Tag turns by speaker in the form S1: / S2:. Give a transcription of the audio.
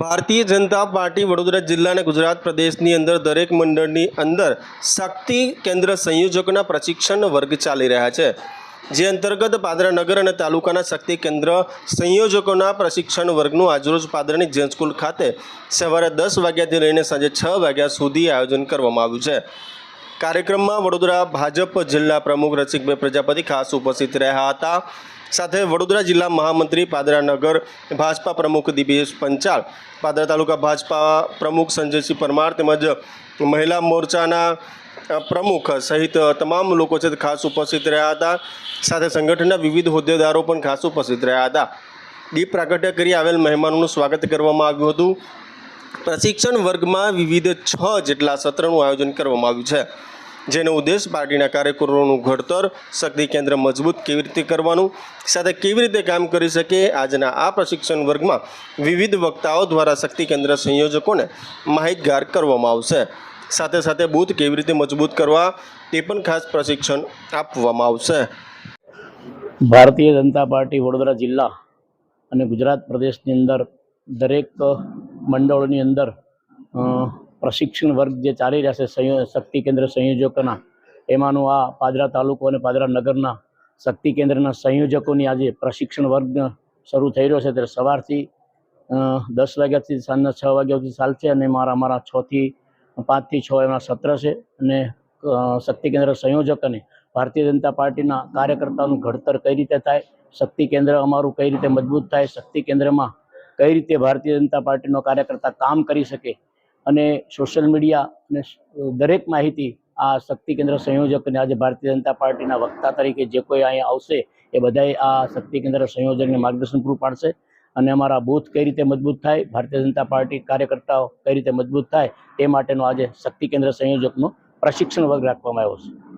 S1: Bharatiya Janata party Vadodara જિલ્લા અને ગુજરાત પ્રદેશની અંદર દરેક મંડળની અંદર શક્તિ કેન્દ્ર સંયોજકોના પ્રશિક્ષણ વર્ગ ચાલી રહ્યા છે. જે અંતર્ગત પાદરા નગર અને તાલુકાના શક્તિ કેન્દ્ર સંયોજકોના પ્રશિક્ષણ વર્ગનું આજરોજ પાદરાની જૈન સ્કૂલ ખાતે સવારે દસ વાગ્યાથી લઈને સાંજે છ વાગ્યા સુધી આયોજન કરવામાં આવ્યું છે. કાર્યક્રમમાં વડોદરા ભાજપ જિલ્લા પ્રમુખ રસિકભાઈ પ્રજાપતિ ખાસ ઉપસ્થિત રહ્યા હતા. સાથે વડોદરા જિલ્લા મહામંત્રી પાદરા નગર ભાજપા પ્રમુખ દિપેશ પંચાલ, પાદરા તાલુકા ભાજપા પ્રમુખ સંજયસિંહ પરમાર તેમજ મહિલા મોરચાના પ્રમુખ સહિત તમામ લોકો છે ખાસ ઉપસ્થિત રહ્યા હતા. સાથે સંગઠનના વિવિધ હોદ્દેદારો પણ ખાસ ઉપસ્થિત રહ્યા હતા. દીપ પ્રાગટ્ય કરી આવેલ મહેમાનોનું સ્વાગત કરવામાં આવ્યું હતું. પ્રશિક્ષણ વર્ગમાં વિવિધ છ જેટલા સત્રનું આયોજન કરવામાં આવ્યું છે. જેનો ઉદ્દેશ પાર્ટીના કાર્યકરોનું ઘડતર, શક્તિ કેન્દ્ર મજબૂત કેવી રીતે કરવાનું, સાથે કેવી રીતે કામ કરી શકે, આજના આ પ્રશિક્ષણ વર્ગમાં વિવિધ વક્તાઓ દ્વારા શક્તિ કેન્દ્ર સંયોજકોને માહિતગાર કરવામાં આવશે. સાથે સાથે બૂથ કેવી રીતે મજબૂત કરવા, તે પણ ખાસ પ્રશિક્ષણ આપવામાં આવશે.
S2: ભારતીય જનતા પાર્ટી વડોદરા જિલ્લા અને ગુજરાત પ્રદેશની અંદર દરેક મંડળોની અંદર પ્રશિક્ષણ વર્ગ જે ચાલી રહ્યા છે શક્તિ કેન્દ્ર સંયોજકોના, એમાંનું આ પાદરા તાલુકો અને પાદરા નગરના શક્તિ કેન્દ્રના સંયોજકોની આજે પ્રશિક્ષણ વર્ગ શરૂ થઈ રહ્યો છે. ત્યારે સવારથી દસ વાગ્યાથી સાંજના છ વાગ્યા સુધી ચાલશે અને મારા અમારા છથી પાંચથી છ એમના સત્ર છે. અને શક્તિ કેન્દ્ર સંયોજક અને ભારતીય જનતા પાર્ટીના કાર્યકર્તાનું ઘડતર કઈ રીતે થાય, શક્તિ કેન્દ્ર અમારું કઈ રીતે મજબૂત થાય, શક્તિ કેન્દ્રમાં કઈ રીતે ભારતીય જનતા પાર્ટીનો કાર્યકર્તા કામ કરી શકે અને સોશિયલ મીડિયા અને દરેક માહિતી આ શક્તિ કેન્દ્ર સંયોજકને આજે ભારતીય જનતા પાર્ટીના વક્તા તરીકે જે કોઈ અહીંયા આવશે એ બધાએ આ શક્તિ કેન્દ્ર સંયોજકને માર્ગદર્શન પૂરું પાડશે અને અમારા બૂથ કઈ રીતે મજબૂત થાય, ભારતીય જનતા પાર્ટી કાર્યકર્તાઓ કઈ રીતે મજબૂત થાય, તે માટેનો આજે શક્તિ કેન્દ્ર સંયોજકનો પ્રશિક્ષણ વર્ગ રાખવામાં આવ્યો છે.